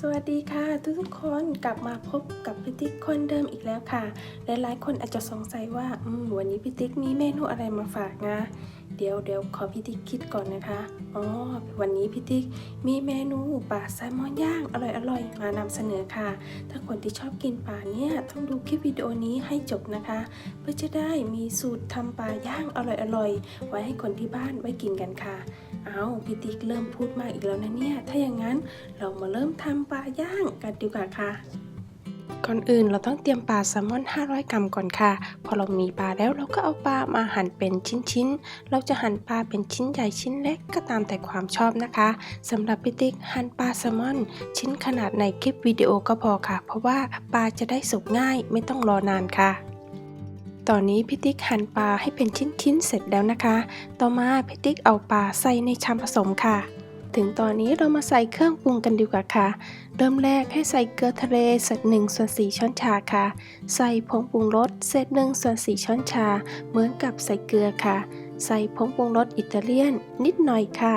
สวัสดีค่ะทุกทุกๆคนกลับมาพบกับพี่ติ๊กคนเดิมอีกแล้วค่ะหลายๆคนอาจจะสงสัยว่าอืมวันนี้พี่ติ๊กมีเมนูอะไรมาฝากนะเดี๋ยวเดี๋ยวขอพี่ติ๊กคิดก่อนนะคะอ๋อวันนี้พี่ติ๊กมีเมนูปลาแซลมอนย่างอร่อยๆมานำเสนอค่ะ ถ้าคนที่ชอบกินปลาเนี่ยต้องดูคลิปวิดีโอนี้ให้จบนะคะ เพื่อจะได้มีสูตรทำปลาย่างอร่อยๆไว้ให้คนที่บ้านไว้กินกันค่ะ เอาพี่ติ๊กเริ่มพูดมากอีกแล้วนะเนี่ย ถ้าอย่างนั้นเรามาเริ่มทำปลาย่างกันดีกว่าค่ะ ก่อนอื่นเราต้องเตรียมปลาแซลมอน 500 กรัมก่อนค่ะ พอเรามีปลาแล้วเราก็เอาปลามาหั่นเป็นชิ้นๆ เราจะหั่นปลาเป็นชิ้นใหญ่ชิ้นเล็กก็ตามแต่ความชอบนะคะสำหรับพี่ติ๊กหั่นปลาแซลมอน ชิ้นขนาดในคลิปวิดีโอก็พอค่ะ เพราะว่าปลาจะได้สุกง่ายไม่ต้องรอนานค่ะ ตอนนี้พี่ติ๊กหั่นปลาให้เป็นชิ้นๆเสร็จแล้วนะคะ ต่อมาพี่ติ๊กเอาปลาใส่ในชามผสมค่ะ ถึงตอนนี้เรามาใส่เครื่องปรุงกันดีกว่าค่ะ เริ่มแรกให้ใส่เกลือทะเลเศษหนึ่งส่วนสี่ช้อนชาค่ะ ใส่ผงปรุงรสเศษหนึ่งส่วนสี่ช้อนชา เหมือนกับใส่เกลือค่ะ ใส่ผงปรุงรสอิตาเลียนนิดหน่อยค่ะ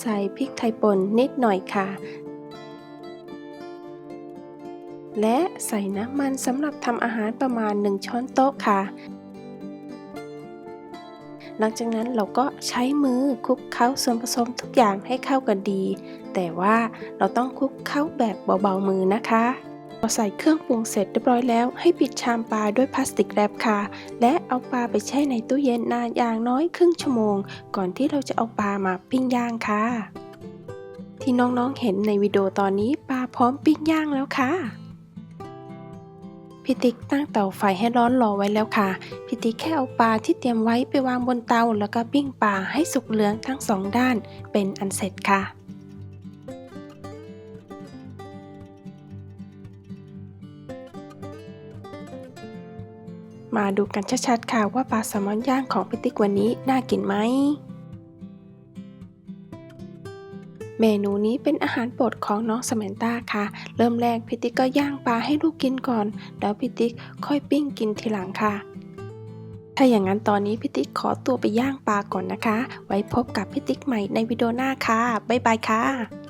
ใส่พริกไทยป่นนิดหน่อยค่ะ และใส่น้ำมันสำหรับทำอาหารประมาณ 1 ช้อนโต๊ะค่ะ หลังจากนั้นเราก็ใช้มือคลุกเคล้าส่วนผสมทุกอย่างให้เข้ากันดี แต่ว่าเราต้องคลุกเคล้าแบบเบาๆมือนะคะพอใส่เครื่องปรุงเสร็จเรียบร้อยแล้ว ให้ปิดชามปลาด้วยพลาสติกแรปค่ะ และเอาปลาไปแช่ในตู้เย็นนานอย่างน้อยครึ่งชั่วโมง ก่อนที่เราจะเอาปลามาปิ้งย่างค่ะ ที่น้องๆเห็นในวิดีโอตอนนี้ปลาพร้อมปิ้งย่างแล้วค่ะ พี่ติ๊กตั้งเตาไฟให้ร้อนรอไว้แล้วค่ะพี่ติ๊กแค่เอาปลาที่เตรียมไว้ไปวางบนเตาแล้วก็ปิ้งปลาให้สุกเหลืองทั้งสองด้าน เป็นอันเสร็จค่ะมาดูกันชัดๆค่ะว่าปลาแซลมอนย่างของพี่ติ๊กวันนี้น่ากินไหม เมนูนี้เป็นอาหารโปรดของน้องสมนต้าค่ะ เริ่มแรกพิติกก็ย่างปลาให้ลูกกินก่อน แล้วพิติกค่อยปิ้งกินทีหลังค่ะ ถ้าอย่างนั้นตอนนี้พิติกขอตัวไปย่างปลาก่อนนะคะ ไว้พบกับพิติกใหม่ในวิดีโอหน้าค่ะ บ๊ายบายค่ะ